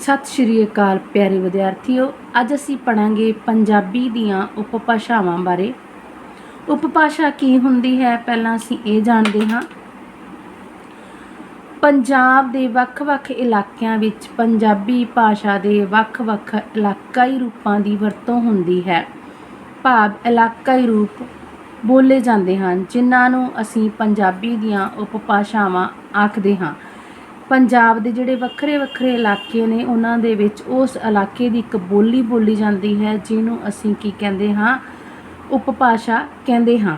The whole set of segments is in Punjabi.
ਸਤਿ ਸ਼੍ਰੀ ਅਕਾਲ ਪਿਆਰੇ ਵਿਦਿਆਰਥੀਓ, ਅੱਜ ਅਸੀਂ ਪੜਾਂਗੇ ਪੰਜਾਬੀ ਦੀਆਂ ਉਪਭਾਸ਼ਾਵਾਂ ਬਾਰੇ। ਉਪਭਾਸ਼ਾ ਕੀ ਹੁੰਦੀ ਹੈ? ਪਹਿਲਾਂ ਅਸੀਂ ਇਹ ਜਾਣਦੇ ਹਾਂ। ਪੰਜਾਬ ਦੇ ਵੱਖ-ਵੱਖ ਇਲਾਕਿਆਂ ਵਿੱਚ ਪੰਜਾਬੀ ਭਾਸ਼ਾ ਦੇ ਵੱਖ-ਵੱਖ ਇਲਾਕਾਈ ਰੂਪਾਂ ਦੀ ਵਰਤੋਂ ਹੁੰਦੀ ਹੈ। ਭਾਵ ਇਲਾਕਾਈ ਰੂਪ ਬੋਲੇ ਜਾਂਦੇ ਹਨ, ਜਿਨ੍ਹਾਂ ਨੂੰ ਅਸੀਂ ਪੰਜਾਬੀ ਦੀਆਂ ਉਪਭਾਸ਼ਾਵਾਂ ਆਖਦੇ ਹਾਂ। ਪੰਜਾਬ ਦੇ ਜਿਹੜੇ ਵੱਖਰੇ ਵੱਖਰੇ ਇਲਾਕੇ ਨੇ, ਉਹਨਾਂ ਦੇ ਵਿੱਚ ਉਸ ਇਲਾਕੇ ਦੀ ਇੱਕ ਬੋਲੀ ਬੋਲੀ ਜਾਂਦੀ ਹੈ, ਜਿਹਨੂੰ ਅਸੀਂ ਕੀ ਕਹਿੰਦੇ ਹਾਂ? ਉਪਭਾਸ਼ਾ ਕਹਿੰਦੇ ਹਾਂ।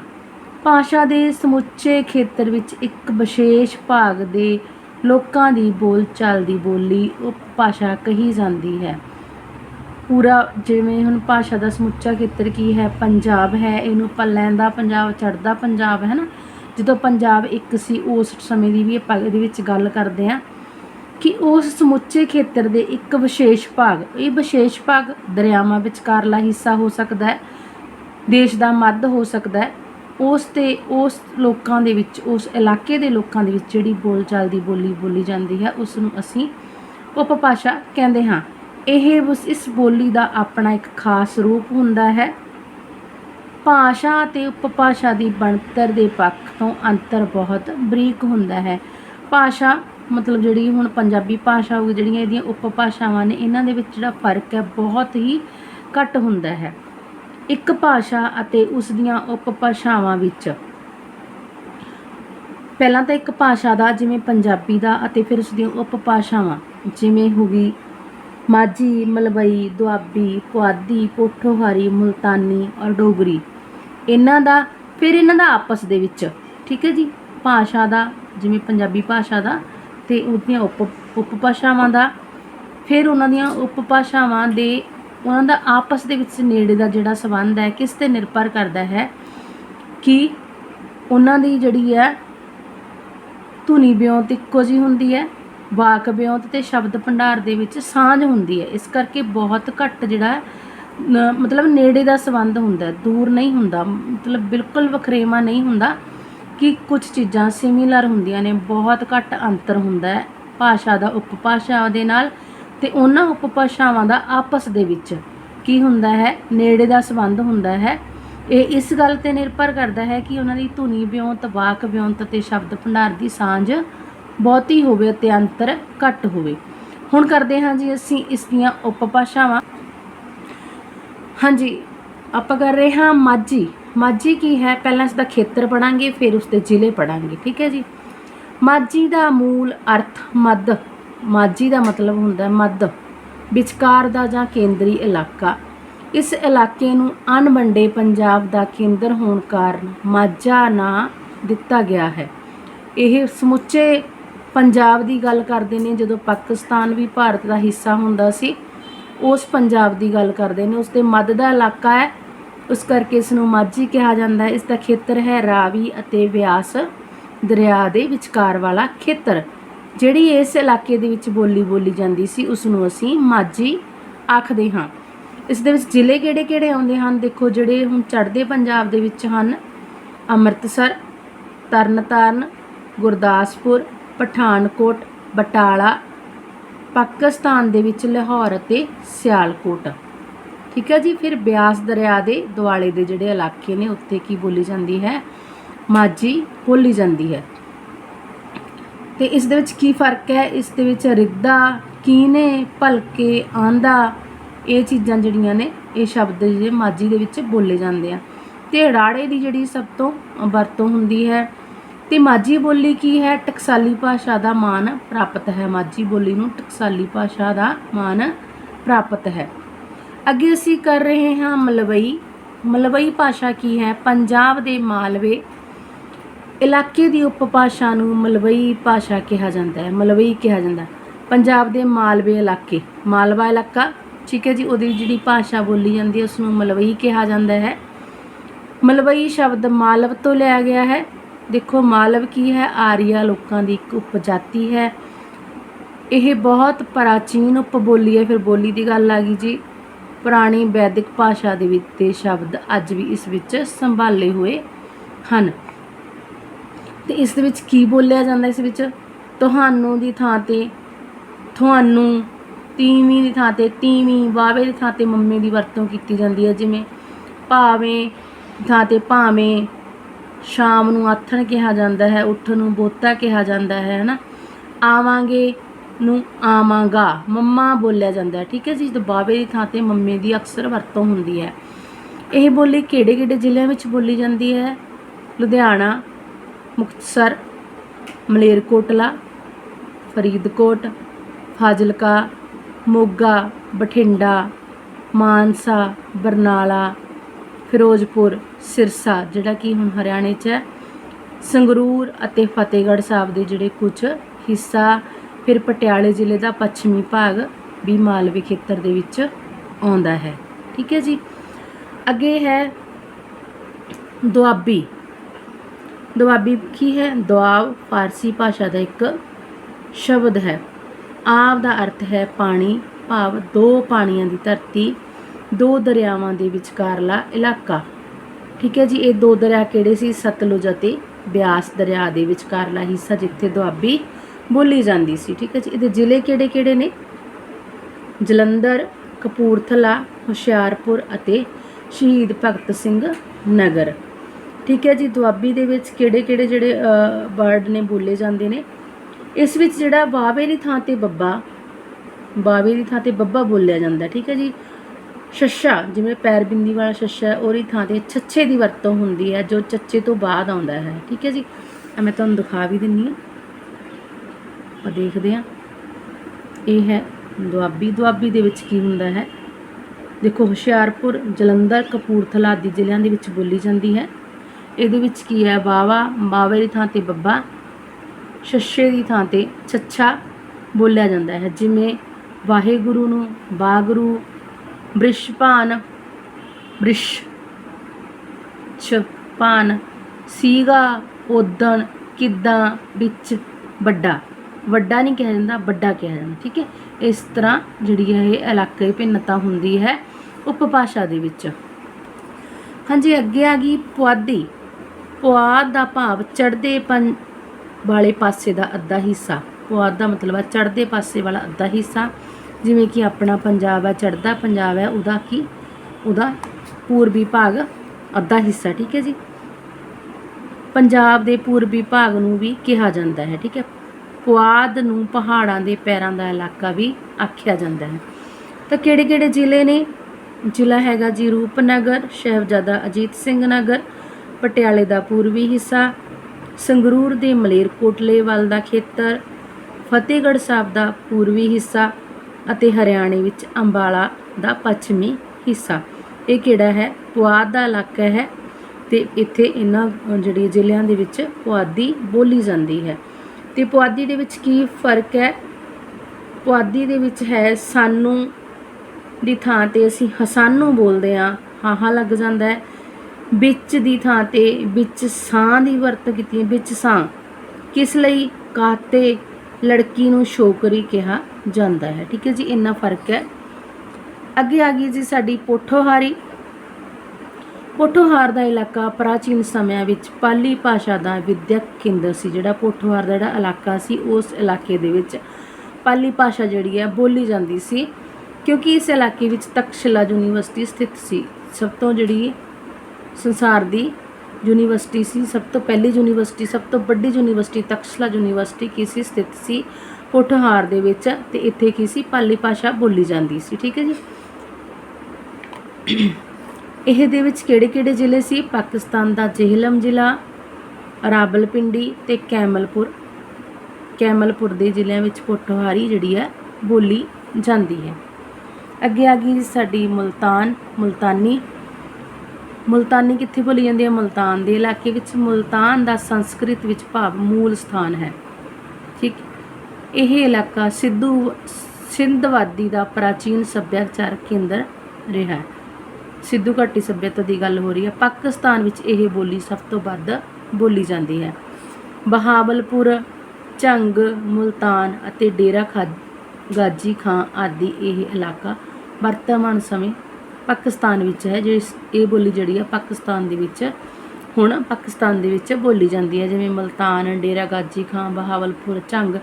ਭਾਸ਼ਾ ਦੇ ਸਮੁੱਚੇ ਖੇਤਰ ਵਿੱਚ ਇੱਕ ਵਿਸ਼ੇਸ਼ ਭਾਗ ਦੇ ਲੋਕਾਂ ਦੀ ਬੋਲਚਾਲ ਦੀ ਬੋਲੀ ਉਪਭਾਸ਼ਾ ਕਹੀ ਜਾਂਦੀ ਹੈ। ਪੂਰਾ ਜਿਵੇਂ ਹੁਣ ਭਾਸ਼ਾ ਦਾ ਸਮੁੱਚਾ ਖੇਤਰ ਕੀ ਹੈ? ਪੰਜਾਬ ਹੈ, ਇਹਨੂੰ ਆਪਾਂ ਲੈਂਦਾ ਪੰਜਾਬ, ਚੜ੍ਹਦਾ ਪੰਜਾਬ, ਹੈ ਨਾ? ਜਦੋਂ ਪੰਜਾਬ ਇੱਕ ਸੀ, ਉਸ ਸਮੇਂ ਦੀ ਵੀ ਆਪਾਂ ਇਹਦੇ ਵਿੱਚ ਗੱਲ ਕਰਦੇ ਹਾਂ ਕਿ ਉਸ ਸਮੁੱਚੇ ਖੇਤਰ ਦੇ ਇੱਕ ਵਿਸ਼ੇਸ਼ ਭਾਗ, ਇਹ ਵਿਸ਼ੇਸ਼ ਭਾਗ ਦਰਿਆਵਾਂ ਵਿਚਕਾਰਲਾ ਹਿੱਸਾ ਹੋ ਸਕਦਾ ਹੈ, ਦੇਸ਼ ਦਾ ਮੱਧ ਹੋ ਸਕਦਾ ਹੈ, ਉਸ ਤੇ ਉਸ ਲੋਕਾਂ ਦੇ ਵਿੱਚ, ਉਸ ਇਲਾਕੇ ਦੇ ਲੋਕਾਂ ਦੇ ਵਿੱਚ ਜਿਹੜੀ ਬੋਲਚਾਲ ਦੀ ਬੋਲੀ ਬੋਲੀ ਜਾਂਦੀ ਹੈ, ਉਸ ਨੂੰ ਅਸੀਂ ਉਪਭਾਸ਼ਾ ਕਹਿੰਦੇ ਹਾਂ। ਇਹ ਇਸ ਬੋਲੀ ਦਾ ਆਪਣਾ ਇੱਕ ਖਾਸ ਰੂਪ ਹੁੰਦਾ ਹੈ। ਭਾਸ਼ਾ ਅਤੇ ਉਪਭਾਸ਼ਾ ਦੀ ਬਣਤਰ ਦੇ ਪੱਖ ਤੋਂ ਅੰਤਰ ਬਹੁਤ ਬਰੀਕ ਹੁੰਦਾ ਹੈ। ਭਾਸ਼ਾ ਮਤਲਬ ਜਿਹੜੀ ਹੁਣ ਪੰਜਾਬੀ ਭਾਸ਼ਾ ਹੋ ਗਈ, ਜਿਹੜੀਆਂ ਇਹਦੀਆਂ ਉਪਭਾਸ਼ਾਵਾਂ ਨੇ, ਇਹਨਾਂ ਦੇ ਵਿੱਚ ਜਿਹੜਾ ਫ਼ਰਕ ਹੈ, ਬਹੁਤ ਹੀ ਘੱਟ ਹੁੰਦਾ ਹੈ। ਇੱਕ ਭਾਸ਼ਾ ਅਤੇ ਉਸ ਦੀਆਂ ਉਪਭਾਸ਼ਾਵਾਂ ਵਿੱਚ ਪਹਿਲਾਂ ਤਾਂ ਇੱਕ ਭਾਸ਼ਾ ਦਾ ਜਿਵੇਂ ਪੰਜਾਬੀ ਦਾ ਅਤੇ ਫਿਰ ਉਸ ਦੀਆਂ ਉਪਭਾਸ਼ਾਵਾਂ, ਜਿਵੇਂ ਹੋ ਗਈ ਮਾਝੀ, ਮਲਵਈ, ਦੁਆਬੀ, ਪੁਆਧੀ, ਪੋਠੋਹਾਰੀ, ਮੁਲਤਾਨੀ ਔਰ ਡੋਗਰੀ। ਇਹਨਾਂ ਦਾ, ਫਿਰ ਇਹਨਾਂ ਦਾ ਆਪਸ ਦੇ ਵਿੱਚ, ਠੀਕ ਹੈ ਜੀ? ਭਾਸ਼ਾ ਦਾ, ਜਿਵੇਂ ਪੰਜਾਬੀ ਭਾਸ਼ਾ ਦਾ ਤੇ ਉਹਦੀਆਂ ਉਪ, ਉਪਭਾਸ਼ਾਵਾਂ ਦਾ, ਫਿਰ ਉਹਨਾਂ ਦੀਆਂ ਉਪਭਾਸ਼ਾਵਾਂ ਦੇ ਉਹਨਾਂ ਦਾ ਆਪਸ ਦੇ ਵਿੱਚ ਨੇੜੇ ਦਾ ਜਿਹੜਾ ਸਬੰਧ ਹੈ, ਕਿਸ ਤੇ ਨਿਰਭਰ ਕਰਦਾ ਹੈ ਕਿ ਉਹਨਾਂ ਦੀ ਜਿਹੜੀ ਹੈ ਧੁਨੀ ਬਿਉਂਤ ਇੱਕੋ ਜੀ ਹੁੰਦੀ ਹੈ, ਵਾਕ ਬਿਉਂਤ ਤੇ ਸ਼ਬਦ ਭੰਡਾਰ ਦੇ ਵਿੱਚ ਸਾਂਝ ਹੁੰਦੀ ਹੈ। ਇਸ ਕਰਕੇ ਬਹੁਤ ਘੱਟ ਜਿਹੜਾ ਮਤਲਬ ਨੇੜੇ ਦਾ ਸੰਬੰਧ ਹੁੰਦਾ, ਦੂਰ ਨਹੀਂ ਹੁੰਦਾ, ਮਤਲਬ ਬਿਲਕੁਲ ਵਖਰੇਵਾ ਨਹੀਂ ਹੁੰਦਾ ਕਿ ਕੁਝ ਚੀਜ਼ਾਂ ਸਿਮਿਲਰ ਹੁੰਦੀਆਂ ਨੇ, ਬਹੁਤ ਘੱਟ ਅੰਤਰ ਹੁੰਦਾ ਭਾਸ਼ਾ ਦਾ ਉਪਭਾਸ਼ਾ ਦੇ ਨਾਲ ਤੇ ਉਹਨਾਂ ਉਪਭਾਸ਼ਾਵਾਂ ਦਾ ਆਪਸ ਦੇ ਵਿੱਚ ਕੀ ਹੁੰਦਾ ਹੈ, ਨੇੜੇ ਦਾ ਸੰਬੰਧ ਹੁੰਦਾ ਹੈ। ਇਹ ਇਸ ਗੱਲ ਤੇ ਨਿਰਭਰ ਕਰਦਾ ਹੈ ਕਿ ਉਹਨਾਂ ਦੀ ਧੁਨੀ ਬਿਉਂਤ ਵਾਕ ਬਿਉਂਤ ਤੇ ਸ਼ਬਦ ਭੰਡਾਰ ਦੀ ਸਾਂਝ ਬਹੁਤੀ ਹੋਵੇ ਅਤੇ ਅੰਤਰ ਘੱਟ ਹੋਵੇ। ਹੁਣ ਕਰਦੇ ਹਾਂ ਜੀ ਅਸੀਂ ਇਸ ਦੀਆਂ ਉਪਭਾਸ਼ਾਵਾਂ। ਹਾਂਜੀ, ਆਪਾਂ ਕਰ ਰਹੇ ਹਾਂ ਮਾਝੀ। ਮਾਝੀ ਕੀ ਹੈ? ਪਹਿਲਾਂ ਇਸ ਦਾ ਖੇਤਰ ਪੜਾਂਗੇ ਫਿਰ ਉਸ ਦੇ ਜ਼ਿਲ੍ਹੇ ਪੜਾਂਗੇ ਠੀਕ ਹੈ ਜੀ? ਮਾਝੀ ਦਾ ਮੂਲ ਅਰਥ ਮੱਧ। ਮਾਝੀ ਦਾ ਮਤਲਬ ਹੁੰਦਾ ਮੱਧ, ਵਿਚਕਾਰ ਦਾ ਜਾਂ ਕੇਂਦਰੀ ਇਲਾਕਾ। ਇਸ ਇਲਾਕੇ ਨੂੰ ਅਣਵੰਡੇ ਪੰਜਾਬ ਦਾ ਕੇਂਦਰ ਹੋਣ ਕਾਰਨ ਮਾਝਾ ਨਾਂ ਦਿੱਤਾ ਗਿਆ ਹੈ। ਇਹ ਸਮੁੱਚੇ ਪੰਜਾਬ ਦੀ ਗੱਲ ਕਰਦੇ ਨੇ, ਜਦੋਂ ਪਾਕਿਸਤਾਨ ਵੀ ਭਾਰਤ ਦਾ ਹਿੱਸਾ ਹੁੰਦਾ ਸੀ ਉਸ ਪੰਜਾਬ ਦੀ ਗੱਲ ਕਰਦੇ ਨੇ, ਉਸ ਦੇ ਮੱਧ ਦਾ ਇਲਾਕਾ ਹੈ, ਉਸ ਕਰਕੇ ਇਸ ਨੂੰ ਮਾਝੀ ਕਿਹਾ ਜਾਂਦਾ ਹੈ। ਇਸ ਦਾ ਖੇਤਰ ਹੈ ਰਾਵੀ ਅਤੇ ਬਿਆਸ ਦਰਿਆ ਦੇ ਵਿਚਕਾਰ ਵਾਲਾ ਖੇਤਰ। ਜਿਹੜੀ ਇਸ ਇਲਾਕੇ ਦੇ ਵਿੱਚ ਬੋਲੀ ਬੋਲੀ ਜਾਂਦੀ ਸੀ, ਉਸ ਨੂੰ ਅਸੀਂ ਮਾਝੀ ਆਖਦੇ ਹਾਂ। ਇਸ ਦੇ ਵਿੱਚ ਜ਼ਿਲ੍ਹੇ ਕਿਹੜੇ-ਕਿਹੜੇ ਆਉਂਦੇ ਹਨ? ਦੇਖੋ, ਜਿਹੜੇ ਹੁਣ ਚੜ੍ਹਦੇ ਪੰਜਾਬ ਦੇ ਵਿੱਚ ਹਨ, ਅੰਮ੍ਰਿਤਸਰ, ਤਰਨਤਾਰਨ, ਗੁਰਦਾਸਪੁਰ, ਪਠਾਨਕੋਟ, ਬਟਾਲਾ ਪਾਕਿਸਤਾਨ ਦੇ ਵਿੱਚ ਲਾਹੌਰ ਅਤੇ ਸਿਆਲਕੋਟ। ਠੀਕ ਹੈ ਜੀ, ਫਿਰ ਬਿਆਸ ਦਰਿਆ ਦੇ ਦੁਆਲੇ ਦੇ ਜਿਹੜੇ ਇਲਾਕੇ ਨੇ, ਉੱਥੇ ਕੀ ਬੋਲੀ ਜਾਂਦੀ ਹੈ? ਮਾਝੀ ਬੋਲੀ ਜਾਂਦੀ ਹੈ। ਤੇ ਇਸ ਦੇ ਵਿੱਚ ਕੀ ਫ਼ਰਕ ਹੈ? ਇਸ ਦੇ ਵਿੱਚ ਰਿੱਧਾ ਕੀਨੇ ਭਲਕੇ ਆਂਦਾ ਇਹ ਚੀਜ਼ਾਂ ਜਿਹੜੀਆਂ ਨੇ, ਇਹ ਸ਼ਬਦ ਜਿਹੜੇ ਮਾਝੀ ਦੇ ਵਿੱਚ ਬੋਲੇ ਜਾਂਦੇ ਆ। ਤੇ ਰਾੜੇ ਦੀ ਜਿਹੜੀ ਸਭ ਤੋਂ ਵਰਤੋਂ ਹੁੰਦੀ ਹੈ ਤੇ ਮਾਝੀ ਬੋਲੀ ਕੀ ਹੈ? ਟਕਸਾਲੀ ਭਾਸ਼ਾ ਦਾ ਮਾਨ ਪ੍ਰਾਪਤ ਹੈ। ਮਾਝੀ ਬੋਲੀ ਨੂੰ ਟਕਸਾਲੀ ਭਾਸ਼ਾ ਦਾ ਮਾਨ ਪ੍ਰਾਪਤ ਹੈ। ਅੱਗੇ ਅਸੀਂ ਕਰ ਰਹੇ ਹਾਂ ਮਲਵਈ। ਮਲਵਈ ਭਾਸ਼ਾ ਕੀ ਹੈ? ਪੰਜਾਬ ਦੇ ਮਾਲਵੇ ਇਲਾਕੇ ਦੀ ਉਪਭਾਸ਼ਾ ਨੂੰ ਮਲਵਈ ਭਾਸ਼ਾ ਕਿਹਾ ਜਾਂਦਾ ਹੈ। ਮਲਵਈ ਕਿਹਾ ਜਾਂਦਾ ਪੰਜਾਬ ਦੇ ਮਾਲਵੇ ਇਲਾਕੇ। ਮਾਲਵਾ ਇਲਾਕਾ, ਠੀਕ ਹੈ ਜੀ? ਉਹਦੀ ਜਿਹੜੀ ਭਾਸ਼ਾ ਬੋਲੀ ਜਾਂਦੀ ਹੈ ਉਸ ਨੂੰ ਮਲਵਈ ਕਿਹਾ ਜਾਂਦਾ ਹੈ। ਮਲਵਈ ਸ਼ਬਦ ਮਾਲਵ ਤੋਂ ਲਿਆ ਗਿਆ ਹੈ। ਦੇਖੋ, ਮਾਲਵ ਕੀ ਹੈ? ਆਰੀਆ ਲੋਕਾਂ ਦੀ ਇੱਕ ਉਪਜਾਤੀ ਹੈ। ਇਹ ਬਹੁਤ ਪ੍ਰਾਚੀਨ ਉਪਬੋਲੀ ਹੈ। ਫਿਰ ਬੋਲੀ ਦੀ ਗੱਲ ਆ ਗਈ ਜੀ। ਪੁਰਾਣੀ ਵੈਦਿਕ ਭਾਸ਼ਾ ਦੇ ਵਿੱਚ ਤੇ ਸ਼ਬਦ ਅੱਜ ਵੀ ਇਸ ਵਿੱਚ ਸੰਭਾਲੇ ਹੋਏ ਹਨ। ਤੇ ਇਸ ਦੇ ਵਿੱਚ ਕੀ ਬੋਲਿਆ ਜਾਂਦਾ ਇਸ ਵਿੱਚ? ਤੁਹਾਨੂੰ ਦੀ ਥਾਂ ਤੇ, ਤੁਹਾਨੂੰ, ਤੀਵੀਂ ਦੀ ਥਾਂ ਤੇ, ਤੀਵੀਂ, ਵਾਵੇ ਦੀ ਥਾਂ ਤੇ ਮੰਮੀ ਦੀ ਵਰਤੋਂ ਕੀਤੀ ਜਾਂਦੀ ਹੈ। ਜਿਵੇਂ ਭਾਵੇਂ ਥਾਂ ਤੇ ਭਾਵੇਂ ਸ਼ਾਮ ਨੂੰ ਆਥਣ ਕਿਹਾ ਜਾਂਦਾ ਹੈ, ਉੱਠ ਨੂੰ ਬੋਤਾ ਕਿਹਾ ਜਾਂਦਾ ਹੈ, ਹਨਾ? ਆਵਾਂਗੇ ਨੂੰ ਆਵਾਂਗਾ, ਮੰਮਾ ਬੋਲਿਆ ਜਾਂਦਾ ਹੈ, ਠੀਕ ਹੈ ਜੀ? ਜਦੋਂ ਬਾਵੇ ਦੀ ਥਾਂ ਤੇ ਮੰਮੇ ਦੀ ਅਕਸਰ ਵਰਤੋਂ ਹੁੰਦੀ ਹੈ। ਇਹ ਬੋਲੀ ਕਿਹੜੇ ਕਿਹੜੇ ਜ਼ਿਲ੍ਹਿਆਂ ਵਿੱਚ ਬੋਲੀ ਜਾਂਦੀ ਹੈ? ਲੁਧਿਆਣਾ, ਮੁਕਤਸਰ, ਮਲੇਰਕੋਟਲਾ, ਫਰੀਦਕੋਟ, ਫਾਜ਼ਿਲਕਾ, ਮੋਗਾ, ਬਠਿੰਡਾ, ਮਾਨਸਾ, ਬਰਨਾਲਾ ਫਿਰੋਜ਼ਪੁਰ, ਸਿਰਸਾ, ਜਿਹੜਾ ਕਿ ਹੁਣ ਹਰਿਆਣੇ 'ਚ ਹੈ। ਸੰਗਰੂਰ ਅਤੇ ਫਤਿਹਗੜ੍ਹ ਸਾਹਿਬ ਦੇ ਜਿਹੜੇ ਕੁਝ ਹਿੱਸਾ, ਫਿਰ ਪਟਿਆਲੇ ਜ਼ਿਲ੍ਹੇ ਦਾ ਪੱਛਮੀ ਭਾਗ ਵੀ ਮਾਲਵੇ ਖੇਤਰ ਦੇ ਵਿੱਚ ਆਉਂਦਾ ਹੈ। ਠੀਕ ਹੈ ਜੀ। ਅੱਗੇ ਹੈ ਦੁਆਬੀ। ਦੁਆਬੀ ਕੀ ਹੈ? ਦੁਆਬ ਫਾਰਸੀ ਭਾਸ਼ਾ ਦਾ ਇੱਕ ਸ਼ਬਦ ਹੈ। ਆਬ ਦਾ ਅਰਥ ਹੈ ਪਾਣੀ। ਭਾਵ ਦੋ ਪਾਣੀਆਂ ਦੀ ਧਰਤੀ ਦੋ ਦਰਿਆਵਾਂ ਦੇ ਵਿਚਕਾਰਲਾ ਇਲਾਕਾ। ਠੀਕ ਹੈ ਜੀ, ਇਹ ਦੋ ਦਰਿਆ ਕਿਹੜੇ ਸੀ? ਸਤਲੁਜ ਅਤੇ ਬਿਆਸ ਦਰਿਆ ਦੇ ਵਿਚਕਾਰਲਾ ਹਿੱਸਾ, ਜਿੱਥੇ ਦੁਆਬੀ ਬੋਲੀ ਜਾਂਦੀ ਸੀ। ਠੀਕ ਹੈ ਜੀ, ਇਹਦੇ ਜ਼ਿਲ੍ਹੇ ਕਿਹੜੇ ਕਿਹੜੇ ਨੇ? ਜਲੰਧਰ, ਕਪੂਰਥਲਾ, ਹੁਸ਼ਿਆਰਪੁਰ ਅਤੇ ਸ਼ਹੀਦ ਭਗਤ ਸਿੰਘ ਨਗਰ। ਠੀਕ ਹੈ ਜੀ, ਦੁਆਬੀ ਦੇ ਵਿੱਚ ਕਿਹੜੇ ਕਿਹੜੇ ਜਿਹੜੇ ਵਰਡ ਨੇ ਬੋਲੇ ਜਾਂਦੇ ਨੇ? ਇਸ ਵਿੱਚ ਜਿਹੜਾ ਬਾਵੇ ਦੀ ਥਾਂ ਤੇ ਬੱਬਾ ਬਾਵੇ ਦੀ ਥਾਂ ਤੇ ਬੱਬਾ ਬੋਲਿਆ ਜਾਂਦਾ। ਠੀਕ ਹੈ ਜੀ ਸ਼ੱਸ਼ਾ, ਜਿਵੇਂ ਪੈਰ ਬਿੰਦੀ ਵਾਲਾ ਸ਼ੱਸ਼ਾ ਹੈ, ਉਹਦੀ ਥਾਂ ਤੇ ਛੱਛੇ ਦੀ ਵਰਤੋਂ ਹੁੰਦੀ ਹੈ, ਜੋ ਚੱਚੇ ਤੋਂ ਬਾਅਦ ਆਉਂਦਾ ਹੈ। ਠੀਕ ਹੈ ਜੀ? ਮੈਂ ਤੁਹਾਨੂੰ ਦਿਖਾ ਵੀ ਦਿੰਨੀ ਹਾਂ। ਆਪਾਂ ਦੇਖਦੇ ਹਾਂ। ਇਹ ਹੈ ਦੁਆਬੀ। ਦੁਆਬੀ ਦੇ ਵਿੱਚ ਕੀ ਹੁੰਦਾ ਹੈ? ਦੇਖੋ, ਹੁਸ਼ਿਆਰਪੁਰ, ਜਲੰਧਰ, ਕਪੂਰਥਲਾ ਆਦਿ ਜ਼ਿਲ੍ਹਿਆਂ ਦੇ ਵਿੱਚ ਬੋਲੀ ਜਾਂਦੀ ਹੈ। ਇਹਦੇ ਵਿੱਚ ਕੀ ਹੈ? ਬਾਵਾ ਬਾਵੇ ਦੀ ਥਾਂ ਤੇ ਬੱਬਾ, ਸ਼ੱਸ਼ੇ ਦੀ ਥਾਂ ਤੇ ਛੱਛਾ ਬੋਲਿਆ ਜਾਂਦਾ ਹੈ। ਜਿਵੇਂ ਵਾਹਿਗੁਰੂ ਨੂੰ ਬਾਗਰੂ ਬ੍ਰਿਸ਼ਪਾਨ ਬ੍ਰਿਸ਼ ਛਪਾਨ ਸੀਗਾ ਉਦਣ ਕਿੱਦਾਂ ਵਿੱਚ ਵੱਡਾ? ਵੱਡਾ ਨਹੀਂ ਕਿਹਾ ਜਾਂਦਾ, ਵੱਡਾ ਕਿਹਾ ਜਾਂਦਾ, ਠੀਕ ਹੈ? ਇਸ ਤਰ੍ਹਾਂ ਜਿਹੜੀ ਹੈ ਇਹ ਇਲਾਕੇ ਭਿੰਨਤਾ ਹੁੰਦੀ ਹੈ ਉਪਭਾਸ਼ਾ ਦੇ ਵਿੱਚ। ਹਾਂਜੀ, ਅੱਗੇ ਆ ਗਈ ਪੁਆਧੀ। ਪੁਆਧ ਦਾ ਭਾਵ ਚੜ੍ਹਦੇ ਪਨ ਵਾਲੇ ਪਾਸੇ ਦਾ ਅੱਧਾ ਹਿੱਸਾ। ਪੁਆਧ ਦਾ ਮਤਲਬ ਹੈ ਚੜ੍ਹਦੇ ਪਾਸੇ ਵਾਲਾ ਅੱਧਾ ਹਿੱਸਾ। ਜਿਵੇਂ ਕਿ ਆਪਣਾ ਪੰਜਾਬ ਹੈ, ਚੜ੍ਹਦਾ ਪੰਜਾਬ ਹੈ, ਉਹਦਾ ਕੀ, ਉਹਦਾ ਪੂਰਬੀ ਭਾਗ ਅੱਧਾ ਹਿੱਸਾ, ਠੀਕ ਹੈ ਜੀ। ਪੰਜਾਬ ਦੇ ਪੂਰਬੀ ਭਾਗ ਨੂੰ ਵੀ ਕਿਹਾ ਜਾਂਦਾ ਹੈ, ਠੀਕ ਹੈ। ਪੁਆਧ ਨੂੰ ਪਹਾੜਾਂ ਦੇ ਪੈਰਾਂ ਦਾ ਇਲਾਕਾ ਵੀ ਆਖਿਆ ਜਾਂਦਾ ਹੈ। ਤਾਂ ਕਿਹੜੇ ਕਿਹੜੇ ਜ਼ਿਲ੍ਹੇ ਨੇ? ਜ਼ਿਲ੍ਹਾ ਹੈਗਾ ਜੀ ਰੂਪਨਗਰ, ਸ਼ਹਿਬਜ਼ਾਦਾ ਅਜੀਤ ਸਿੰਘ ਨਗਰ, ਪਟਿਆਲੇ ਦਾ ਪੂਰਬੀ ਹਿੱਸਾ, ਸੰਗਰੂਰ ਦੇ ਮਲੇਰਕੋਟਲੇ ਵੱਲ ਦਾ ਖੇਤਰ, ਫਤਿਹਗੜ੍ਹ ਸਾਹਿਬ ਦਾ ਪੂਰਬੀ ਹਿੱਸਾ ਅਤੇ ਹਰਿਆਣੇ ਵਿੱਚ ਅੰਬਾਲਾ ਦਾ ਪੱਛਮੀ ਹਿੱਸਾ। ਇਹ ਕਿਹੜਾ ਹੈ? ਪੁਆਧ ਦਾ ਇਲਾਕਾ ਹੈ ਤੇ ਇੱਥੇ ਇਹਨਾਂ ਜਿਹੜੀ ਜ਼ਿਲ੍ਹਿਆਂ ਦੇ ਵਿੱਚ ਪੁਆਧੀ ਬੋਲੀ ਜਾਂਦੀ ਹੈ। ਤੇ ਪੁਆਧੀ ਦੇ ਵਿੱਚ ਕੀ ਫ਼ਰਕ ਹੈ? ਪੁਆਧੀ ਦੇ ਵਿੱਚ ਹੈ ਸਾਨੂੰ ਦੀ ਥਾਂ ਤੇ ਅਸੀਂ ਹਸਾਨੂੰ ਬੋਲਦੇ ਹਾਂ। ਹਾਹਾ ਲੱਗ ਜਾਂਦਾ ਹੈ। ਵਿੱਚ ਦੀ ਥਾਂ ਤੇ ਵਿੱਚ ਸਾਹ ਦੀ ਵਰਤੋਂ ਕੀਤੀ ਹੈ। ਵਿੱਚ ਸਾਂ ਕਿਸ ਲਈ? ਕਾਤੇ ਲੜਕੀ ਨੂੰ ਸ਼ੋਕਰੀ ਕਿਹਾ ਜਾਂਦਾ ਹੈ। ਠੀਕ ਹੈ ਜੀ, ਇੰਨਾ ਫ਼ਰਕ ਹੈ। ਅੱਗੇ ਆ ਗਈ ਜੀ ਸਾਡੀ ਪੋਠੋਹਾਰੀ। ਪੋਠੋਹਾਰ ਦਾ ਇਲਾਕਾ ਪ੍ਰਾਚੀਨ ਸਮਿਆਂ ਵਿੱਚ ਪਾਲੀ ਭਾਸ਼ਾ ਦਾ ਵਿਦਿਅਕ ਕੇਂਦਰ ਸੀ। ਜਿਹੜਾ ਪੋਠੋਹਾਰ ਦਾ ਜਿਹੜਾ ਇਲਾਕਾ ਸੀ, ਉਸ ਇਲਾਕੇ ਦੇ ਵਿੱਚ ਪਾਲੀ ਭਾਸ਼ਾ ਜਿਹੜੀ ਹੈ ਬੋਲੀ ਜਾਂਦੀ ਸੀ। ਕਿਉਂਕਿ ਇਸ ਇਲਾਕੇ ਵਿੱਚ ਤਕਸ਼ਲਾ ਯੂਨੀਵਰਸਿਟੀ ਸਥਿਤ ਸੀ। ਸਭ ਤੋਂ ਜਿਹੜੀ ਸੰਸਾਰ ਦੀ ਯੂਨੀਵਰਸਿਟੀ ਸੀ, ਸਭ ਤੋਂ ਪਹਿਲੀ ਯੂਨੀਵਰਸਿਟੀ, ਸਭ ਤੋਂ ਵੱਡੀ ਯੂਨੀਵਰਸਿਟੀ ਤਕਸ਼ਲਾ ਯੂਨੀਵਰਸਿਟੀ ਕੀ ਸੀ, ਸਥਿਤ ਸੀ ਪੋਠੋਹਾਰ ਦੇ ਵਿੱਚ ਤੇ ਇੱਥੇ ਕੀ ਸੀ, ਪਾਲੀ ਭਾਸ਼ਾ ਬੋਲੀ ਜਾਂਦੀ ਸੀ, ਠੀਕ ਹੈ ਜੀ। ਇਹ ਦੇ ਵਿੱਚ ਕਿਹੜੇ-ਕਿਹੜੇ ਜ਼ਿਲ੍ਹੇ ਸੀ, ਪਾਕਿਸਤਾਨ ਦਾ ਜੇਹਲਮ ਜ਼ਿਲ੍ਹਾ, ਰਾਵਲਪਿੰਡੀ ਤੇ ਕੈਮਲਪੁਰ। ਕੈਮਲਪੁਰ ਦੇ ਜ਼ਿਲ੍ਹਿਆਂ ਵਿੱਚ ਪੋਠੋਹਾਰੀ ਜਿਹੜੀ ਹੈ, ਬੋਲੀ ਜਾਂਦੀ ਹੈ। ਅੱਗੇ ਆ ਗਈ ਜੀ ਸਾਡੀ ਮੁਲਤਾਨ, ਮੁਲਤਾਨੀ ਮੁਲਤਾਨੀ ਕਿੱਥੇ ਬੋਲੀ ਜਾਂਦੀ ਹੈ? ਮੁਲਤਾਨ ਦੇ ਇਲਾਕੇ ਵਿੱਚ ਮੁਲਤਾਨ ਦਾ ਸੰਸਕ੍ਰਿਤ ਵਿੱਚ ਭਾਵ ਮੂਲ ਸਥਾਨ ਹੈ। ਠੀਕ। ਇਹ ਇਲਾਕਾ ਸਿੱਧੂ ਸਿੰਧਵਾਦੀ ਦਾ ਪ੍ਰਾਚੀਨ ਸੱਭਿਆਚਾਰ ਕੇਂਦਰ ਰਿਹਾ ਹੈ। ਸਿੱਧੂ ਘਾਟੀ ਸੱਭਿਅਤਾ ਦੀ ਗੱਲ ਹੋ ਰਹੀ ਹੈ। ਪਾਕਿਸਤਾਨ ਵਿੱਚ ਇਹ ਬੋਲੀ ਸਭ ਤੋਂ ਵੱਧ ਬੋਲੀ ਜਾਂਦੀ ਹੈ। ਬਹਾਵਲਪੁਰ, ਝੰਗ, ਮੁਲਤਾਨ ਅਤੇ ਡੇਰਾ ਖਾ ਗਾਜੀ ਖਾਂ ਆਦਿ ਇਹ ਇਲਾਕਾ ਵਰਤਮਾਨ ਸਮੇਂ ਪਾਕਿਸਤਾਨ ਵਿੱਚ ਹੈ, ਜਿਹੜੀ ਇਹ ਬੋਲੀ ਜਿਹੜੀ ਆ ਪਾਕਿਸਤਾਨ ਦੇ ਵਿੱਚ ਹੁਣ ਪਾਕਿਸਤਾਨ ਦੇ ਵਿੱਚ ਬੋਲੀ ਜਾਂਦੀ ਹੈ, ਜਿਵੇਂ ਮਲਤਾਨ, ਡੇਰਾ ਗਾਜੀ ਖਾਂ, ਬਹਾਵਲਪੁਰ, ਝੰਗ,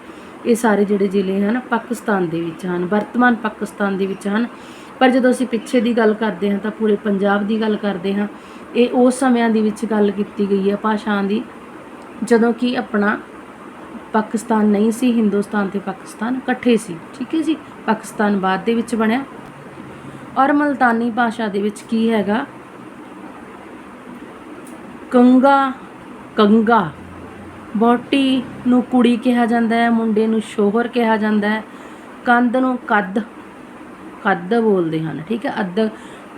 ਇਹ ਸਾਰੇ ਜਿਹੜੇ ਜ਼ਿਲ੍ਹੇ ਹਨ, ਪਾਕਿਸਤਾਨ ਦੇ ਵਿੱਚ ਹਨ, ਵਰਤਮਾਨ ਪਾਕਿਸਤਾਨ ਦੇ ਵਿੱਚ ਹਨ। ਪਰ ਜਦੋਂ ਅਸੀਂ ਪਿੱਛੇ ਦੀ ਗੱਲ ਕਰਦੇ ਹਾਂ ਤਾਂ ਪੂਰੇ ਪੰਜਾਬ ਦੀ ਗੱਲ ਕਰਦੇ ਹਾਂ, ਇਹ ਉਸ ਸਮਿਆਂ ਦੇ ਵਿੱਚ ਗੱਲ ਕੀਤੀ ਗਈ ਹੈ ਭਾਸ਼ਾਵਾਂ ਦੀ, ਜਦੋਂ ਕਿ ਆਪਣਾ ਪਾਕਿਸਤਾਨ ਨਹੀਂ ਸੀ, ਹਿੰਦੁਸਤਾਨ ਤੇ ਪਾਕਿਸਤਾਨ ਇਕੱਠੇ ਸੀ। ਠੀਕ ਹੈ ਜੀ? ਪਾਕਿਸਤਾਨ ਬਾਅਦ ਦੇ ਵਿੱਚ ਬਣਿਆ। ਔਰ ਮਲਤਾਨੀ ਭਾਸ਼ਾ ਦੇ ਵਿੱਚ ਕੀ ਹੈਗਾ? ਕੰਗਾ ਕੰਗਾ। ਬੋਟੀ ਨੂੰ ਕੁੜੀ ਕਿਹਾ ਜਾਂਦਾ ਹੈ, ਮੁੰਡੇ ਨੂੰ ਸ਼ੋਹਰ ਕਿਹਾ ਜਾਂਦਾ ਹੈ। ਕੰਧ ਨੂੰ ਕੱਦ ਕੱਦ ਬੋਲਦੇ ਹਨ, ਠੀਕ ਹੈ? ਅੱਧ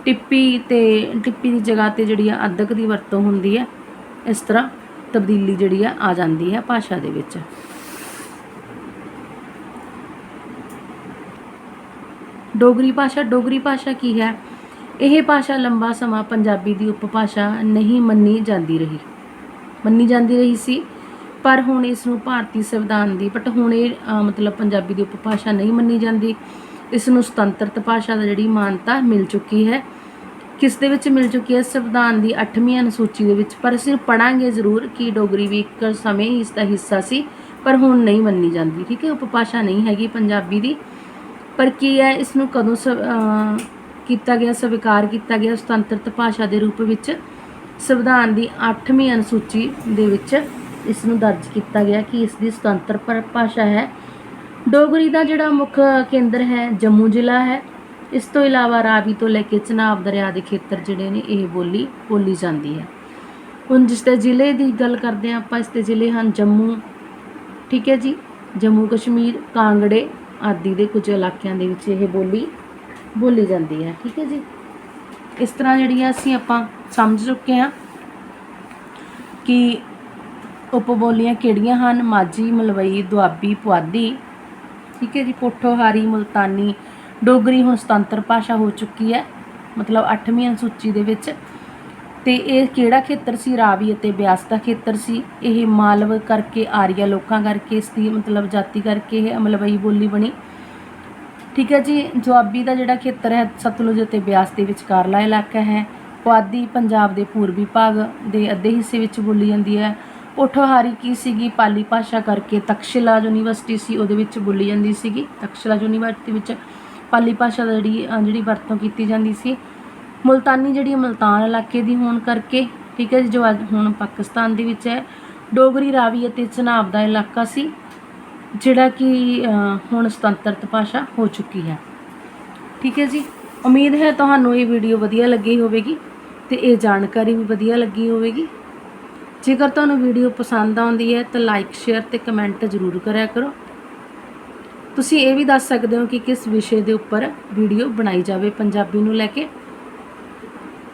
ਟਿੱਪੀ ਤੇ, ਟਿੱਪੀ ਦੀ ਜਗ੍ਹਾ ਤੇ ਜਿਹੜੀ ਆ ਅੱਧਕ ਦੀ ਵਰਤੋਂ ਹੁੰਦੀ ਹੈ, ਇਸ ਤਰ੍ਹਾਂ ਤਬਦੀਲੀ ਜਿਹੜੀ ਆ ਆ ਜਾਂਦੀ ਹੈ ਭਾਸ਼ਾ ਦੇ ਵਿੱਚ। ਡੋਗਰੀ ਭਾਸ਼ਾ ਡੋਗਰੀ ਭਾਸ਼ਾ ਕੀ ਹੈ? ਇਹ ਭਾਸ਼ਾ ਲੰਬਾ ਸਮਾਂ ਪੰਜਾਬੀ ਦੀ ਉਪਭਾਸ਼ਾ ਨਹੀਂ ਮੰਨੀ ਜਾਂਦੀ ਰਹੀ। ਮੰਨੀ ਜਾਂਦੀ ਰਹੀ ਸੀ, ਪਰ ਹੁਣ ਇਸ ਨੂੰ ਭਾਰਤੀ ਸੰਵਿਧਾਨ ਦੀ ਬਟ ਹੁਣ ਇਹ ਮਤਲਬ ਪੰਜਾਬੀ ਦੀ ਉਪਭਾਸ਼ਾ ਨਹੀਂ ਮੰਨੀ ਜਾਂਦੀ। ਇਸ ਨੂੰ ਸੁਤੰਤਰਤ ਭਾਸ਼ਾ ਦਾ ਜਿਹੜੀ ਮਾਨਤਾ ਮਿਲ ਚੁੱਕੀ ਹੈ, ਕਿਸ ਦੇ ਵਿੱਚ ਮਿਲ ਚੁੱਕੀ ਹੈ? ਸੰਵਿਧਾਨ ਦੀ 8ਵੀਂ ਅਨੁਸੂਚੀ ਦੇ ਵਿੱਚ। ਪਰ ਅਸੀਂ ਪੜਾਂਗੇ ਜ਼ਰੂਰ ਕਿ ਡੋਗਰੀ ਵੀ ਇੱਕ ਸਮੇਂ ਹੀ ਇਸ ਦਾ ਹਿੱਸਾ ਸੀ, ਪਰ ਹੁਣ ਨਹੀਂ ਮੰਨੀ ਜਾਂਦੀ। ਠੀਕ ਹੈ, ਉਪਭਾਸ਼ਾ ਨਹੀਂ ਹੈਗੀ ਪੰਜਾਬੀ ਦੀ। ਪਰ ਕੀ ਹੈ ਇਸ ਨੂੰ ਕਦੋਂ ਸਵ- ਕੀਤਾ ਗਿਆ, ਸਵੀਕਾਰ ਕੀਤਾ ਗਿਆ ਸੁਤੰਤਰਤ ਭਾਸ਼ਾ ਦੇ ਰੂਪ ਵਿੱਚ? ਸੰਵਿਧਾਨ ਦੀ 8ਵੀਂ ਅਨੁਸੂਚੀ ਦੇ ਵਿੱਚ ਇਸ ਨੂੰ ਦਰਜ ਕੀਤਾ ਗਿਆ ਕਿ ਇਸ ਦੀ ਸੁਤੰਤਰ ਭਾਸ਼ਾ ਹੈ। ਡੋਗਰੀ ਦਾ ਜਿਹੜਾ ਮੁੱਖ ਕੇਂਦਰ ਹੈ, ਜੰਮੂ ਜ਼ਿਲ੍ਹਾ ਹੈ। ਇਸ ਤੋਂ ਇਲਾਵਾ ਰਾਵੀ ਤੋਂ ਲੈ ਕੇ ਚਨਾਬ ਦਰਿਆ ਦੇ ਖੇਤਰ ਜਿਹੜੇ ਨੇ, ਇਹ ਬੋਲੀ ਬੋਲੀ ਜਾਂਦੀ ਹੈ। ਹੁਣ ਜਿਸ ਦੇ ਜ਼ਿਲ੍ਹੇ ਦੀ ਗੱਲ ਕਰਦੇ ਹਾਂ ਆਪਾਂ, ਇਸ ਦੇ ਜ਼ਿਲ੍ਹੇ ਹਨ ਜੰਮੂ। ਠੀਕ ਹੈ ਜੀ? ਜੰਮੂ ਕਸ਼ਮੀਰ, ਕਾਂਗੜੇ ਆਦਿ ਦੇ ਕੁਝ ਇਲਾਕਿਆਂ ਦੇ ਵਿੱਚ ਇਹ ਬੋਲੀ ਬੋਲੀ ਜਾਂਦੀ ਹੈ। ਠੀਕ ਹੈ ਜੀ? ਇਸ ਤਰ੍ਹਾਂ ਜਿਹੜੀਆਂ ਅਸੀਂ ਆਪਾਂ ਸਮਝ ਚੁੱਕੇ ਹਾਂ ਕਿ ਉਪਬੋਲੀਆਂ ਕਿਹੜੀਆਂ ਹਨ? ਮਾਝੀ, ਮਲਵਈ, ਦੁਆਬੀ, ਪੁਆਧੀ। ਠੀਕ ਹੈ ਜੀ? ਪੋਠੋਹਾਰੀ ਮੁਲਤਾਨੀ, ਡੋਗਰੀ ਹੁਣ ਸੁਤੰਤਰ ਭਾਸ਼ਾ ਹੋ ਚੁੱਕੀ ਹੈ। ਮਤਲਬ 8ਵੀਂ ਅਨੁਸੂਚੀ ਦੇ ਵਿੱਚ ਤੇ ਇਹ ਕਿਹੜਾ ਖੇਤਰ ਸੀ? ਰਾਵੀ ਅਤੇ ਬਿਆਸ ਦਾ ਖੇਤਰ ਸੀ। ਇਹ ਮਾਲਵ ਕਰਕੇ, ਆਰੀਆ ਲੋਕਾਂ ਕਰਕੇ ਇਸ ਦੀ ਮਤਲਬ ਜਾਤੀ ਕਰਕੇ ਇਹ ਅਮਲਵਈ ਬੋਲੀ ਬਣੀ। ਠੀਕ ਹੈ ਜੀ ਦੁਆਬੀ ਦਾ ਜਿਹੜਾ ਖੇਤਰ ਹੈ, ਸਤਲੁਜ ਅਤੇ ਬਿਆਸ ਦੇ ਵਿਚਕਾਰਲਾ ਇਲਾਕਾ ਹੈ। ਪੁਆਧੀ ਪੰਜਾਬ ਦੇ ਪੂਰਬੀ ਭਾਗ ਦੇ ਅੱਧੇ ਹਿੱਸੇ ਵਿੱਚ ਬੋਲੀ ਜਾਂਦੀ ਹੈ। ਪੋਠੋਹਾਰੀ ਕੀ ਸੀਗੀ? ਪਾਲੀ ਭਾਸ਼ਾ ਕਰਕੇ ਤਕਸ਼ਿਲਾ ਯੂਨੀਵਰਸਿਟੀ ਸੀ, ਉਹਦੇ ਵਿੱਚ ਬੋਲੀ ਜਾਂਦੀ ਸੀਗੀ। ਤਕਸ਼ਿਲਾ ਯੂਨੀਵਰਸਿਟੀ ਵਿੱਚ ਪਾਲੀ ਭਾਸ਼ਾ ਦਾ ਜਿਹੜੀ ਜਿਹੜੀ ਵਰਤੋਂ ਕੀਤੀ ਜਾਂਦੀ ਸੀ। ਮੁਲਤਾਨੀ ਜਿਹੜੀ ਮੁਲਤਾਨ ਇਲਾਕੇ ਦੀ ਹੋਣ ਕਰਕੇ, ਠੀਕ ਹੈ ਜੀ, ਜੋ ਅੱਜ ਹੁਣ ਪਾਕਿਸਤਾਨ ਦੇ ਵਿੱਚ ਹੈ, ਡੋਗਰੀ ਰਾਵੀ ਅਤੇ ਚਨਾਬ ਦਾ ਇਲਾਕਾ ਸੀ, ਜਿਹੜਾ ਕਿ ਹੁਣ ਸੁਤੰਤਰਤ ਭਾਸ਼ਾ ਹੋ ਚੁੱਕੀ ਹੈ। ਠੀਕ ਹੈ ਜੀ, ਉਮੀਦ ਹੈ ਤੁਹਾਨੂੰ ਇਹ ਵੀਡੀਓ ਵਧੀਆ ਲੱਗੀ ਹੋਵੇਗੀ ਤੇ ਇਹ ਜਾਣਕਾਰੀ ਵੀ ਵਧੀਆ ਲੱਗੀ ਹੋਵੇਗੀ। ਜੇਕਰ ਤੁਹਾਨੂੰ ਵੀਡੀਓ ਪਸੰਦ ਆਉਂਦੀ ਹੈ ਤਾਂ ਲਾਈਕ ਸ਼ੇਅਰ ਤੇ ਕਮੈਂਟ ਜ਼ਰੂਰ ਕਰਿਆ ਕਰੋ। ਤੁਸੀਂ ਇਹ ਵੀ ਦੱਸ ਸਕਦੇ ਹੋ ਕਿ ਕਿਸ ਵਿਸ਼ੇ ਦੇ ਉੱਪਰ ਵੀਡੀਓ ਬਣਾਈ ਜਾਵੇ ਪੰਜਾਬੀ ਨੂੰ ਲੈ ਕੇ।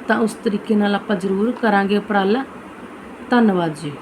ਤਾਂ ਉਸ ਤਰੀਕੇ ਨਾਲ ਆਪਾਂ ਜ਼ਰੂਰ ਕਰਾਂਗੇ ਉਪਰਾਲਾ। ਧੰਨਵਾਦ ਜੀ।